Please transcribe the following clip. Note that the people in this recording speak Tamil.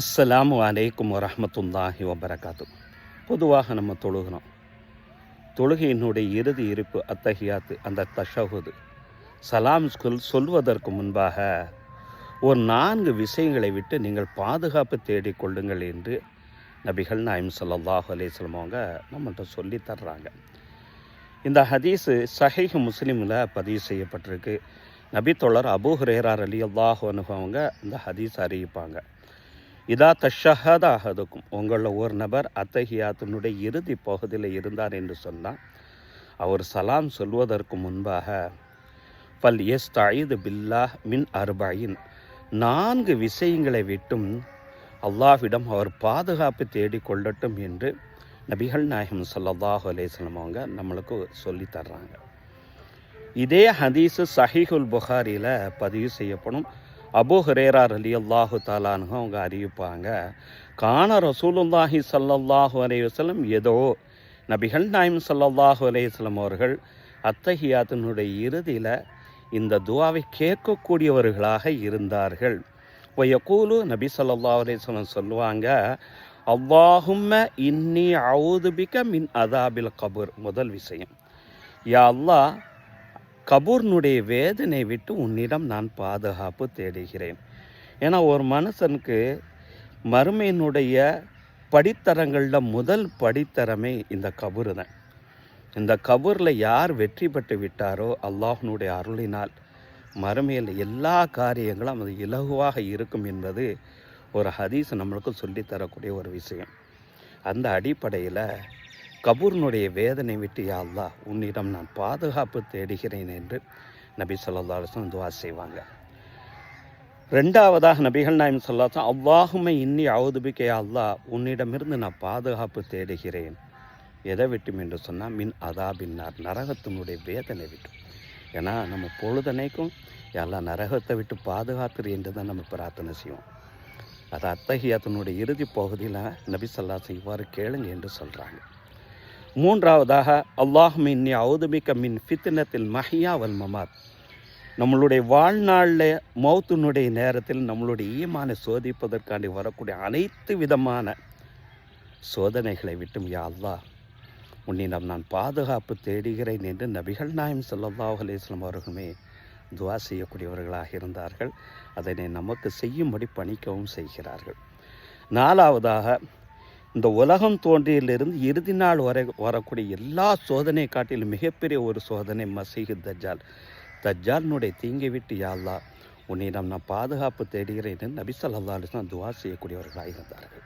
அஸ்ஸலாமு அலைக்கும் வரமத்துல்லாஹி வபரகாத்து. பொதுவாக நம்ம தொழுகிறோம் தொழுகையினுடைய இறுதி இருப்பு அத்தஹியாத்து அந்த தஷகுது சலாம் சொல் சொல்வதற்கு முன்பாக ஒரு நான்கு விஷயங்களை விட்டு நீங்கள் பாதுகாப்பு தேடிக்கொள்ளுங்கள் என்று நபிகள் நாயம் ஸல்லல்லாஹு அலைஹி அவங்க நம்மள்கிட்ட சொல்லி தர்றாங்க. இந்த ஹதீஸு சஹீஹ் முஸ்லீமில் பதிவு செய்யப்பட்டிருக்கு. நபி தோழர் அபூ ஹுரேரார் அலி அல்லாஹ் அவங்க இந்த ஹதீஸ் அறிவிப்பாங்க. இதா தஷஹத அஹதுக்கும். உங்களில் ஒரு நபர் அத்தஹியாத்தினுடைய இறுதி பகுதியில் இருந்தார் என்று சொன்னால் அவர் சலாம் சொல்வதற்கு முன்பாக பல் எஸ் தாயிது பில்லா மின் அர்பாயின் நான்கு விஷயங்களை விட்டும் அல்லாஹ்விடம் அவர் பாதுகாப்பு தேடிக்கொள்ளட்டும் என்று நபிகள் நாயகம் ஸல்லல்லாஹு அலேஸ்லம் அவங்க நம்மளுக்கு சொல்லி தர்றாங்க. இதே ஹதீஸு சஹிஹுல் புகாரியில் பதிவு செய்யப்படும். அபு ஹரேரார் அலி அல்லாஹு தாலானு அவங்க அறிவிப்பாங்க. கான ரசூலுல்லாஹி ஸல்லல்லாஹு அலைஹி ஏதோ நபிகள் நாயம் ஸல்லல்லாஹு அலைஹி அவர்கள் அத்தஹியாத்தினுடைய இறுதியில் இந்த துவாவை கேட்கக்கூடியவர்களாக இருந்தார்கள். ஒயக்கூலு நபி ஸல்லல்லாஹு அலைஹி சொல்லுவாங்க அல்லாஹும்ம இன்னி அவுதுபிக்க மின் அதாபில் கபூர். முதல் விஷயம். யா அல்லாஹ் கபூர்னுடைய வேதனை விட்டு உன்னிடம் நான் பாதுகாப்பு தேடுகிறேன். ஏன்னா ஒரு மனுஷனுக்கு மறுமையினுடைய படித்தரங்களில் முதல் படித்தரமே இந்த கபூர் தான். இந்த கபூரில் யார் வெற்றி பெற்று விட்டாரோ அல்லாஹ்னுடைய அருளினால் மறுமையில் எல்லா காரியங்களும் அது இலகுவாக இருக்கும் என்பது ஒரு ஹதீஸ் நம்மளுக்கு சொல்லித் தரக்கூடிய ஒரு விஷயம். அந்த அடிப்படையில் கபூர்னுடைய வேதனை விட்டு யாழ்லா உன்னிடம் நான் பாதுகாப்பு தேடுகிறேன் என்று நபி சொல்லா அலுவலம் துவா செய்வாங்க. ரெண்டாவதாக நபிகள் நாயம் சொல்லாதான் அவ்வாகுமை இன்னி அவுதுபிக்கே அல்லா உன்னிடமிருந்து நான் பாதுகாப்பு தேடுகிறேன். எதை விட்டும் என்று சொன்னால் மின் அதாபின்னார் நரகத்தினுடைய வேதனை விட்டும். ஏன்னா நம்ம பொழுதனைக்கும் எல்லாம் நரகத்தை விட்டு பாதுகாத்துரு என்று தான் நம்ம பிரார்த்தனை செய்வோம். அது அத்தகைய அதனுடைய இறுதி பகுதியில் நபி சொல்லாசம் இவ்வாறு கேளுங்க என்று சொல்கிறாங்க மூன்றாவதாக அல்லாஹ் இன்னி அவுதுமிக்க மின் ஃபித்னத்தில் மஹியா வல் மமாத். நம்மளுடைய வாழ்நாளில் மௌத்தினுடைய நேரத்தில் நம்மளுடைய ஈமானை சோதிப்பதற்காண்டி வரக்கூடிய அனைத்து விதமான சோதனைகளை விட்டும் யா அல்லா உன்னிடம் நான் பாதுகாப்பு தேடுகிறேன் என்று நபிகள் நாயம் ஸல்லல்லாஹு அலிஸ்லாம் அவர்களுமே துவா செய்யக்கூடியவர்களாக இருந்தார்கள். அதனை நமக்கு செய்யும்படி பணிக்கவும் செய்கிறார்கள். நாலாவதாக இந்த உலகம் தோன்றியிலிருந்து இறுதி நாள் வரை வரக்கூடிய எல்லா சோதனை காட்டிலும் மிகப்பெரிய ஒரு சோதனை மசீகு தஜால் தஜ்ஜாலினுடைய தீங்கை விட்டு யாழ்லா உன்னிடம் நான் பாதுகாப்பு தேடுகிறேன் என்று நபி சல்லா அலைஹி துவா செய்யக்கூடியவர்களாக இருந்தார்கள்